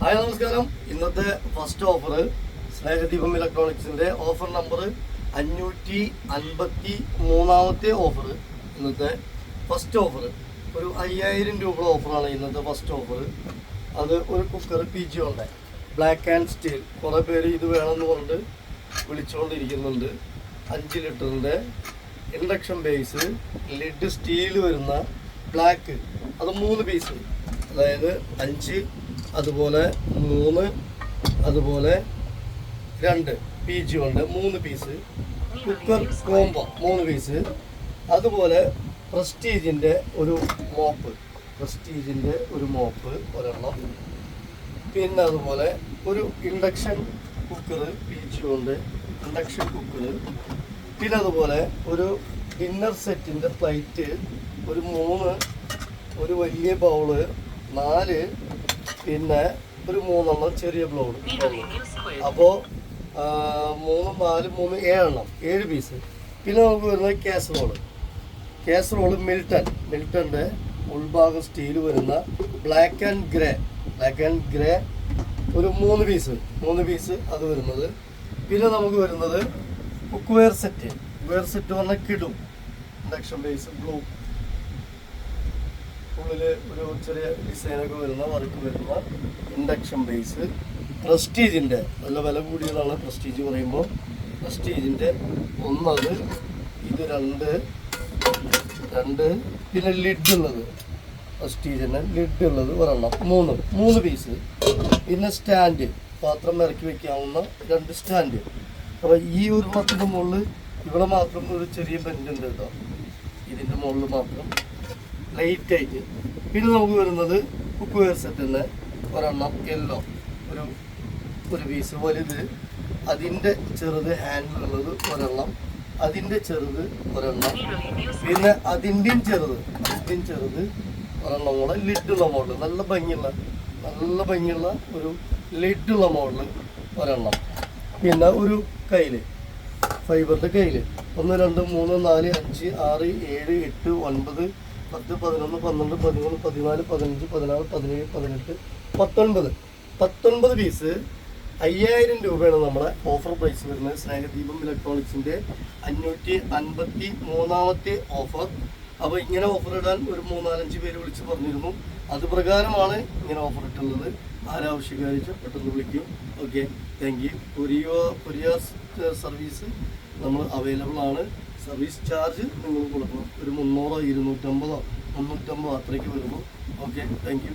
Hi നമസ്കാരം. ഇന്നത്തെ first offer Snehadeepam ഇലക്ട്രോണിക്സിന്റെ ഓഫർ നമ്പർ അഞ്ഞൂറ്റി അൻപത്തി മൂന്നാമത്തെ ഓഫർ ഇന്നത്തെ ഫസ്റ്റ് ഓഫർ ഒരു അയ്യായിരം രൂപ ഓഫറാണ് ഇന്നത്തെ ഫസ്റ്റ് ഓഫർ അത് ഒരു കുക്കർ പി ജി ഉണ്ട് ബ്ലാക്ക് ആൻഡ് സ്റ്റീൽ കുറേ പേര് ഇത് വേണമെന്ന് പറഞ്ഞിട്ട് വിളിച്ചുകൊണ്ടിരിക്കുന്നുണ്ട്. അഞ്ച് ലിറ്ററിന്റെ ഇൻഡക്ഷൻ ബേസ് ലിഡ് സ്റ്റീൽ വരുന്ന ബ്ലാക്ക് അത് മൂന്ന് പീസ് അതായത് അഞ്ച് അതുപോലെ മൂന്ന് അതുപോലെ രണ്ട് പി ജി ഉണ്ട്. മൂന്ന് പീസ് കുക്കർ കോംബോ മൂന്ന് പീസ് അതുപോലെ പ്രസ്റ്റീജിന്റെ ഒരു മോപ്പ് പ്രസ്റ്റീജിന്റെ ഒരു മോപ്പ് ഒരെണ്ണം. പിന്നെ അതുപോലെ ഒരു ഇൻഡക്ഷൻ കുക്കർ പി ജി ഉണ്ട്. ഇൻഡക്ഷൻ കുക്കർ പിന്നെ അതുപോലെ ഒരു ഡിന്നർ സെറ്റിന്റെ പ്ലേറ്റ് ഒരു മൂന്ന് ഒരു വലിയ ബൗൾ നാല് പിന്നെ ഒരു മൂന്നെണ്ണം ചെറിയ ബ്ലൗഡ് അപ്പോൾ മൂന്ന് നാല് മൂന്ന് ഏഴെണ്ണം ഏഴ് പീസ് പിന്നെ നമുക്ക് വരുന്നത് കാസറോൾ കാസറോൾ മിൽട്ടൺ മിൽട്ടന്റെ ഉൾഭാഗം സ്റ്റീൽ വരുന്ന black and grey black and grey ഒരു മൂന്ന് പീസ് മൂന്ന് പീസ് അത് വരുന്നത്. പിന്നെ നമുക്ക് വരുന്നത് കുക്ക്വെയർ സെറ്റ് കുക്ക്വെയർ സെറ്റ് പറഞ്ഞാൽ കിടും. ഇൻഡക്ഷൻ ബേസ് ബ്ലൂ ഉള്ളിൽ ഒരു ചെറിയ ഡിസൈനൊക്കെ വരുന്ന വർക്ക് വരുന്ന ഇൻഡക്ഷൻ ബേസ് പ്രസ്റ്റീജിന്റെ നല്ല വില കൂടിയതാണ് പ്രസ്റ്റീജ് പറയുമ്പോൾ പ്രസ്റ്റീജിന്റെ ഒന്നത് ഇത് രണ്ട് രണ്ട് പിന്നെ ലിഡ് ഉള്ളത്. പ്രസ്റ്റീജിന് ലിഡ് ഉള്ളത് ഒരെണ്ണം. മൂന്ന് മൂന്ന് പീസ് പിന്നെ സ്റ്റാൻഡ് പാത്രം ഇറക്കി വെക്കാവുന്ന രണ്ട് സ്റ്റാൻഡ് അപ്പോൾ ഈ ഒരു പത്തിന്റെ മുകളിൽ ഇവിടെ മാത്രം ഒരു ചെറിയ ബെൻഡ് ഉണ്ട് കേട്ടോ. ഇതിന്റെ മുകളിൽ മാത്രം ലൈറ്റ് ആയിട്ട്. പിന്നെ നമുക്ക് വരുന്നത് ഉപ്പ് വേർസെറ്റുള്ള ഒരെണ്ണം യെല്ലോ ഒരു ഒരു പീസ് വലുത് അതിന്റെ ചെറുത് ഹാൻഡിൽ ഉള്ളത് ഒരെണ്ണം അതിന്റെ ചെറുത് ഒരെണ്ണം പിന്നെ അതിന്റെയും ചെറുത് അതിന്റെയും ചെറുത് ഒരെണ്ണം കൂടെ ലിഡുള്ള മോഡൽ നല്ല ഭംഗിയുള്ള നല്ല ഭംഗിയുള്ള ഒരു ലിഡുള്ള മോഡൽ ഒരെണ്ണം. പിന്നെ ഒരു കയ്യിൽ ഫൈബറിന്റെ കയ്യിൽ ഒന്ന് രണ്ട് മൂന്ന് നാല് അഞ്ച് ആറ് ഏഴ് എട്ട് ഒൻപത് പത്ത് പതിനൊന്ന് പന്ത്രണ്ട് പതിമൂന്ന് പതിനാല് പതിനഞ്ച് പതിനാറ് പതിനേഴ് പതിനെട്ട് പത്തൊൻപത്. പത്തൊൻപത് പീസ് അയ്യായിരം രൂപയാണ് നമ്മുടെ ഓഫർ പ്രൈസ് വരുന്നത്. സ്നേഹദീപം ഇലക്ട്രോണിക്സിന്റെ അഞ്ഞൂറ്റി അൻപത്തി മൂന്നാമത്തെ ഓഫർ അപ്പോൾ ഇങ്ങനെ ഓഫർ ഇടാൻ ഒരു മൂന്നാലഞ്ച് പേര് വിളിച്ച് പറഞ്ഞിരുന്നു. അത് പ്രകാരമാണ് ഇങ്ങനെ ഓഫർ ഇട്ടുള്ളത്. ആരാവശ്യക്കാരിച്ച് പെട്ടെന്ന് വിളിക്കും. ഓക്കെ താങ്ക് യു കൊറിയോ കൊറിയ സർവീസ് നമ്മൾ അവൈലബിൾ ആണ്. സർവീസ് ചാർജ് നിങ്ങൾ കൊടുക്കണം. ഒരു മുന്നൂറോ ഇരുന്നൂറ്റമ്പതോ മുന്നൂറ്റമ്പതോ അത്രയ്ക്ക് വരുമ്പോൾ. Okay thank